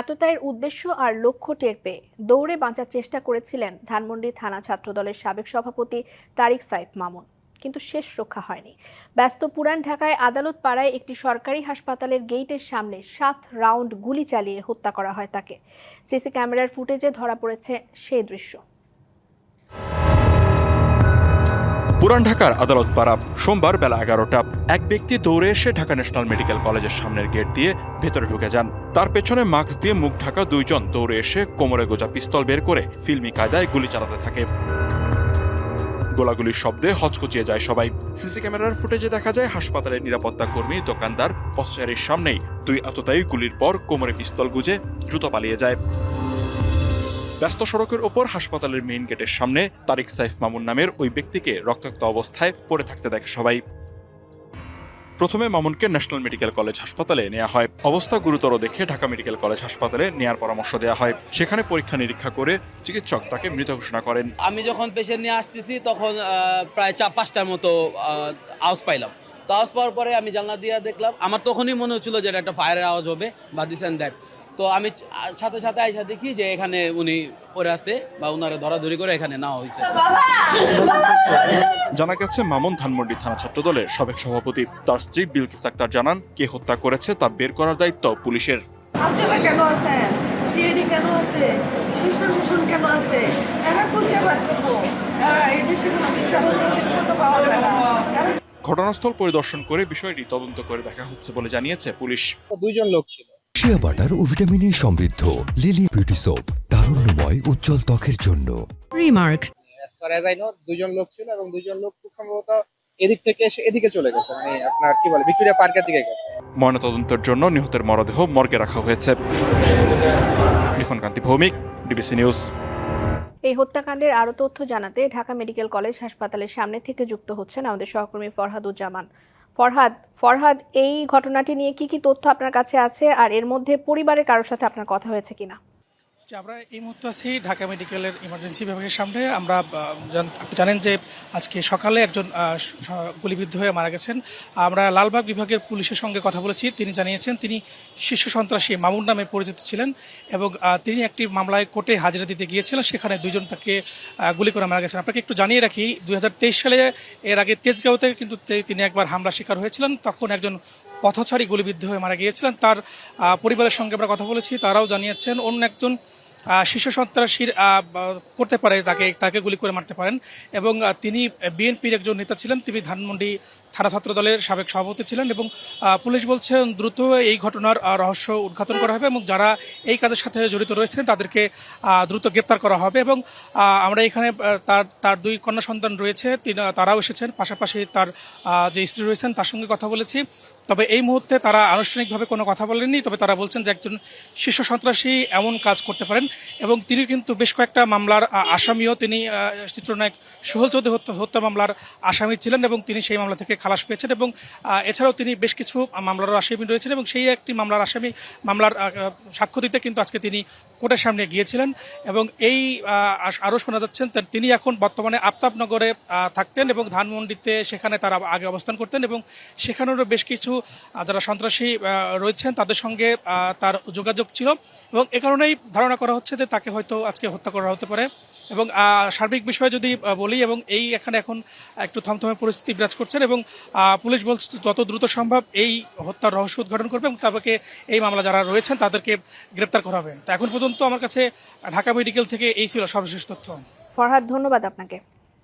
আততায়ের উদ্দেশ্য আর লক্ষ্য টের পেয়ে দৌড়ে বাঁচার চেষ্টা করেছিলেন ধানমন্ডি থানা ছাত্রদলের সাবেক সভাপতি তারিক সাইফ মামুন। কিন্তু শেষ রক্ষা হয়নি। ব্যস্ত পুরান ঢাকায় আদালত পাড়ায় একটি সরকারি হাসপাতালের গেইটের সামনে সাত রাউন্ড গুলি চালিয়ে হত্যা করা হয় তাকে। সিসি ক্যামেরার ফুটেজে ধরা পড়েছে সেই দৃশ্য। পুরান ঢাকার আদালত পাড়া সোমবার বেলা এগারোটা, এক ব্যক্তি দৌড়ে এসে ঢাকা ন্যাশনাল মেডিকেল কলেজের সামনের গেট দিয়ে ভেতরে ঢুকে যান। তার পেছনে মাস্ক দিয়ে মুখ ঢাকা দুইজন দৌড়ে এসে কোমরে গোজা পিস্তল বের করে ফিল্মি কায়দায় গুলি চালাতে থাকে। গোলাগুলির শব্দে হচকচিয়ে যায় সবাই। সিসি ক্যামেরার ফুটেজে দেখা যায়, হাসপাতালের নিরাপত্তা কর্মী, দোকানদার, পথচারীর সামনেই দুই আততায়ী গুলির পর কোমরে পিস্তল গুজে দ্রুত পালিয়ে যায়। ব্যস্ত সড়কের ওপর হাসপাতালের মেইন গেটের সামনে তারিক সাইফ মামুন নামের ওই ব্যক্তিকে রক্তাক্ত অবস্থায় পড়ে থাকতে দেখে সবাই। প্রথমে মামুনকে ন্যাশনাল মেডিকেল কলেজ হাসপাতালে নেওয়া হয়। অবস্থা গুরুতর দেখে ঢাকা মেডিকেল কলেজ হাসপাতালে নেওয়ার পরামর্শ দেওয়া হয়। সেখানে পরীক্ষা নিরীক্ষা করে চিকিৎসক তাকে মৃত ঘোষণা করেন। আমি যখন পেশেন্ট নিয়ে আসতেছি, তখন প্রায় চার, পাঁচটার মতো আওয়াজ পাইলাম। তো আওয়াজ পাওয়ার পরে আমি জানলা দিয়ে দেখলাম, আমার তখনই মনে হচ্ছিল যে একটা ফায়ারের আওয়াজ হবে, বা দিস অ্যান্ড দ্যাট তো আমি সাথে সাথে আইসা দেখি যে এখানে উনি পড়ে আছে বা উনারে ধরাধরি করে এখানে নেওয়া হয়েছে জানা গেছে মামুন ধানমন্ডি থানা ছাত্র দলের সাবেক সভাপতি তার স্ত্রী বিলকিস আক্তার জানান কে হত্যা করেছে তা বের করার দায়িত্ব পুলিশের। কেন আছেন? সিআইডি কেন আছে? কৃষ্ণ মিশন কেন আছে? এরা খুঁজে বার করব। এই দেশে কোনো বিচার পাওয়া যায় না। ঘটনাস্থল পরিদর্শন করে বিষয়টি তদন্ত করে দেখা হচ্ছে বলে জানিয়েছে পুলিশ। দুইজন লোক ছিল। শিয়া বাটার ও ভিটামিনে সমৃদ্ধ। লিলি বিউটি সোপ তারুণ্যময় উজ্জ্বল ত্বকের জন্য। As I লোক ছিল এবং দুইজন লোক খুব সম্ভবত এদিক থেকে এসে এদিকে চলে গেছে মানে আপনার কি বলে ভিক্টোরিয়া পার্কের দিকে গেছে। ময়নাতদন্তের জন্য নিহতের মরদেহ মর্গে রাখা হয়েছে। Likhon Kanti Bhowmik DBC news. এই হত্যাকাণ্ডের আরও তথ্য জানাতে ঢাকা মেডিকেল কলেজ হাসপাতালের সামনে থেকে যুক্ত হচ্ছেন আমাদের সহকর্মী ফরহাদুজ্জামান। ফরহাদ ফরহাদ, এই ঘটনাটি নিয়ে কি কি তথ্য আপনার কাছে আছে? আর এর মধ্যে পরিবারের কারোর সাথে আপনার কথা হয়েছে কিনা? আমরা এই মুহূর্তে আছি ঢাকা মেডিকেলের ইমার্জেন্সি বিভাগের সামনে। আমরা আপনি জানেন যে আজকে সকালে একজন গুলিবিদ্ধ হয়ে মারা গেছেন। আমরা লালবাগ বিভাগের পুলিশের সঙ্গে কথা বলেছি। তিনি জানিয়েছেন তিনি শিশু সন্ত্রাসী মামুন নামে পরিচিত ছিলেন এবং তিনি একটি মামলায় কোর্টে হাজিরা দিতে গিয়েছিলেন। সেখানে দুইজন তাকে গুলি করে মারা গেছেন। আপনাকে একটু জানিয়ে রাখি, দুই হাজার তেইশ সালে এর আগে তেজগাঁওতে কিন্তু তিনি একবার হামলা শিকার হয়েছিলেন। তখন একজন পথচারী গুলিবিদ্ধ হয়ে মারা গিয়েছিলেন। তার পরিবারের সঙ্গে আমরা কথা বলেছি। তারাও জানিয়েছেন, অন্য একজন শিশু সন্ত্রাসীর করতে পারে তাকে তাকে গুলি করে মারতে পারেন। এবং তিনি বিএনপির একজন নেতা ছিলেন, তিনি ধানমন্ডি থানা ছাত্র দলের সাবেক সভাপতি ছিলেন এবং পুলিশ বলছে দ্রুত এই ঘটনার রহস্য উদ্ঘাটন করা হবে এবং যারা এই কাজের সাথে জড়িত রয়েছেন তাদেরকে দ্রুত গ্রেপ্তার করা হবে এবং আমরা এখানে তার তার দুই কন্যা সন্তান রয়েছে তারাও এসেছেন। পাশাপাশি তার যে স্ত্রী রয়েছেন তার সঙ্গে কথা বলেছি। তবে এই মুহূর্তে তারা আনুষ্ঠানিকভাবে কোনো কথা বলেননি। তবে তারা বলছেন যে একজন শীর্ষ সন্ত্রাসী এমন কাজ করতে পারেন এবং তিনি কিন্তু বেশ কয়েকটা মামলার আসামিও তিনি চিত্রনায়ক সোহেল চৌধুরী হত্যা মামলার আসামি ছিলেন এবং তিনি সেই মামলা থেকে খালাস পেয়েছেন এবং এছাড়াও তিনি বেশ কিছু মামলার আসামি রয়েছেন এবং সেই একটি মামলার আসামি, মামলার সাক্ষ্য দিতে কিন্তু আজকে তিনি কোর্টের সামনে গিয়েছিলেন এবং এই আরও শোনা যাচ্ছেন তিনি এখন বর্তমানে আফতাবনগরে থাকতেন এবং ধানমন্ডিতে সেখানে তারা আগে অবস্থান করতেন এবং সেখানেরও বেশ কিছু যারা সন্ত্রাসী রয়েছেন তাদের সঙ্গে তার যোগাযোগ ছিল এবং এ কারণেই ধারণা করা হচ্ছে যে তাকে হয়তো আজকে হত্যা করা হতে পারে। এবং সার্বিক বিষয়ে যদি বলি এবং এই এখানে এখন একটু থমথমে পরিস্থিতি বিরাজ করছেন এবং পুলিশ বলছে যত দ্রুত সম্ভব এই হত্যার রহস্য উদ্ঘাটন করবে এবং তাদেরকে এই মামলা যারা রয়েছেন তাদেরকে গ্রেপ্তার করা হবে। তো এখন পর্যন্ত আমার কাছে ঢাকা মেডিকেল থেকে এই ছিল সর্বশেষ তথ্য। ফরহাদ, ধন্যবাদ আপনাকে।